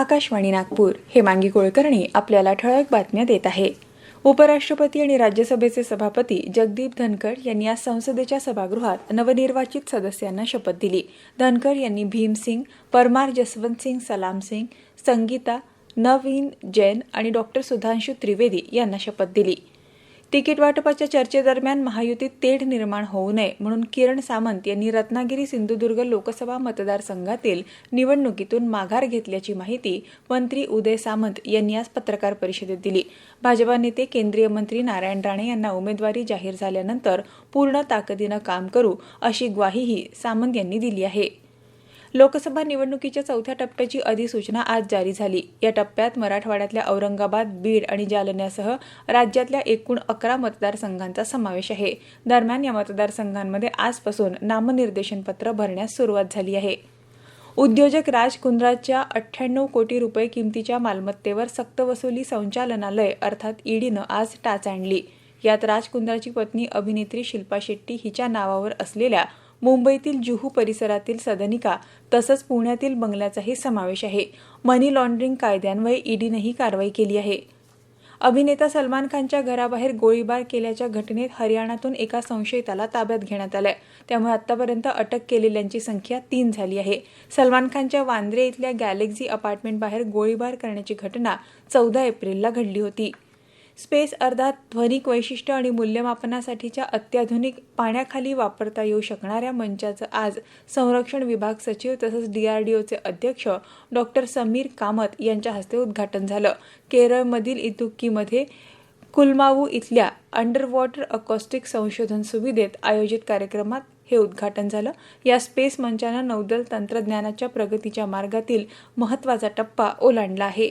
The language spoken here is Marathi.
आकाशवाणी नागपूर हे मांगी कुलकर्णी आपल्याला ठळक बातम्या देत आहे. उपराष्ट्रपती आणि राज्यसभेचे सभापती जगदीप धनखड यांनी आज संसदेच्या सभागृहात नवनिर्वाचित सदस्यांना शपथ दिली. धनखड यांनी भीमसिंग परमार जसवंत सिंग सलाम सिंग संगीता नवीन जैन आणि डॉक्टर सुधांशु त्रिवेदी यांना शपथ दिली. तिकीट वाटपाच्या चर्चेदरम्यान महायुतीत तेढ निर्माण होऊ नये म्हणून किरण सामंत यांनी रत्नागिरी सिंधुदुर्ग लोकसभा मतदारसंघातील निवडणुकीतून माघार घेतल्याची माहिती मंत्री उदय सामंत यांनी आज पत्रकार परिषदेत दिली. भाजपा नेते केंद्रीय मंत्री नारायण राणे यांना उमेदवारी जाहीर झाल्यानंतर पूर्ण ताकदीनं काम करू अशी ग्वाहीही सामंत यांनी दिली आहे. लोकसभा निवडणुकीच्या चौथ्या टप्प्याची अधिसूचना आज जारी झाली. या टप्प्यात मराठवाड्यातल्या औरंगाबाद बीड आणि जालन्यासह राज्यातल्या एकूण अकरा मतदारसंघांचा समावेश आहे. दरम्यान या मतदारसंघांमध्ये आजपासून नामनिर्देशन पत्र भरण्यास सुरुवात झाली आहे. उद्योजक राज कुंद्राच्या अठ्ठ्याण्णव कोटी रुपये किमतीच्या मालमत्तेवर सक्तवसुली संचालनालय अर्थात ईडीनं आज टाच आणली. यात राज कुंद्राची पत्नी अभिनेत्री शिल्पा शेट्टी हिच्या नावावर असलेल्या मुंबईतील जुहू परिसरातील सदनिका तसंच पुण्यातील बंगल्याचाही समावेश आहे. मनी लॉन्ड्रिंग कायद्यान्वये ईडीनंही कारवाई केली आहे. अभिनेता सलमान खानच्या घराबाहेर गोळीबार केल्याच्या घटनेत हरियाणातून एका संशयिताला ताब्यात घेण्यात आलंय. त्यामुळे आतापर्यंत अटक केलेल्यांची संख्या तीन झाली आहे. सलमान खानच्या वांद्रे इथल्या गॅलेक्झी अपार्टमेंट बाहेर गोळीबार करण्याची घटना चौदा एप्रिलला घडली होती. स्पेस अर्थात ध्वनिक वैशिष्ट्य आणि मूल्यमापनासाठीच्या अत्याधुनिक पाण्याखाली वापरता येऊ शकणाऱ्या मंचाचं आज संरक्षण विभाग सचिव तसंच डीआरडीओचे अध्यक्ष डॉक्टर समीर कामत यांच्या हस्ते उद्घाटन झालं. केरळमधील इतुक्कीमध्ये कुलमावू इथल्या अंडर वॉटर अकॉस्टिक संशोधन सुविधेत आयोजित कार्यक्रमात हे उद्घाटन झालं. या स्पेस मंचानं नौदल तंत्रज्ञानाच्या प्रगतीच्या मार्गातील महत्त्वाचा टप्पा ओलांडला आहे.